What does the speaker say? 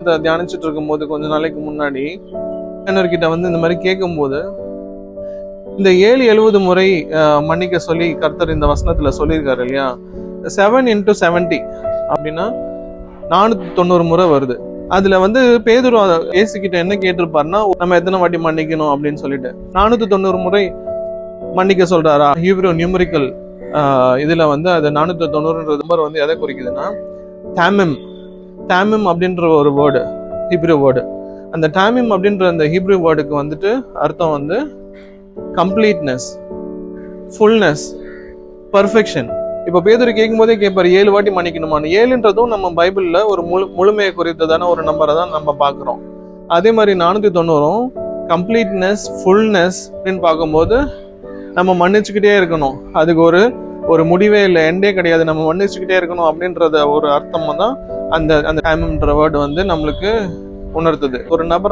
இதை தியானிச்சுட்டு இருக்கும்போது கொஞ்ச நாளைக்கு முன்னாடி கிட்ட வந்து இந்த மாதிரி கேட்கும்போது இந்த ஏழு எழுபது முறை மன்னிக்க சொல்லி கர்த்தர் இந்த வசனத்துல சொல்லியிருக்காரு இல்லையா? செவன் இன்டூ செவன்டி அப்படின்னா நானூத்தி தொண்ணூறு முறை வருது. அதுல வந்து பேதுரு ஏசு கிட்ட என்ன கேட்டிருப்பாருன்னா நம்ம எத்தனை வாட்டி மன்னிக்கணும் அப்படின்னு சொல்லிட்டு. நானூத்தி தொண்ணூறு முறை மன்னிக்க சொல்றாரா? ஹீப்ரோ நியூமரிக்கல் இதுல வந்து அது நானூத்தி தொண்ணூறுன்ற நம்பர் வந்து எதை குறிக்குதுன்னா தாமிம் டேமிம் அப்படின்ற ஒரு வேர்டு ஹிப்ரூ வேர்டு அந்த டாமிம் அப்படின்ற அந்த ஹிப்ரூ வேர்டுக்கு வந்துட்டு அர்த்தம் வந்து கம்ப்ளீட்னஸ் ஃபுல்னஸ் பர்ஃபெக்ஷன் இப்போ பேதர் கேட்கும்போதே கேட்பாரு ஏழு வாட்டி மன்னிக்கணுமான்னு. ஏழுன்றதும் நம்ம பைபிளில் ஒரு முழு முழுமையை குறித்ததான ஒரு நம்பரை தான் நம்ம பார்க்குறோம். அதே மாதிரி நானூற்றி தொண்ணூறும் கம்ப்ளீட்னஸ் ஃபுல்னஸ் அப்படின்னு பார்க்கும்போது நம்ம மன்னிச்சுக்கிட்டே இருக்கணும். அதுக்கு ஒரு ஒரு முடிவே இல்லை எண்டே கிடையாது. நம்ம மன்னிச்சுக்கிட்டே இருக்கணும் அப்படின்றத ஒரு அர்த்தமாக தான் அந்த அந்த டைம்ன்ற வேர்டு வந்து நம்மளுக்கு உணர்த்துது. ஒரு நபர்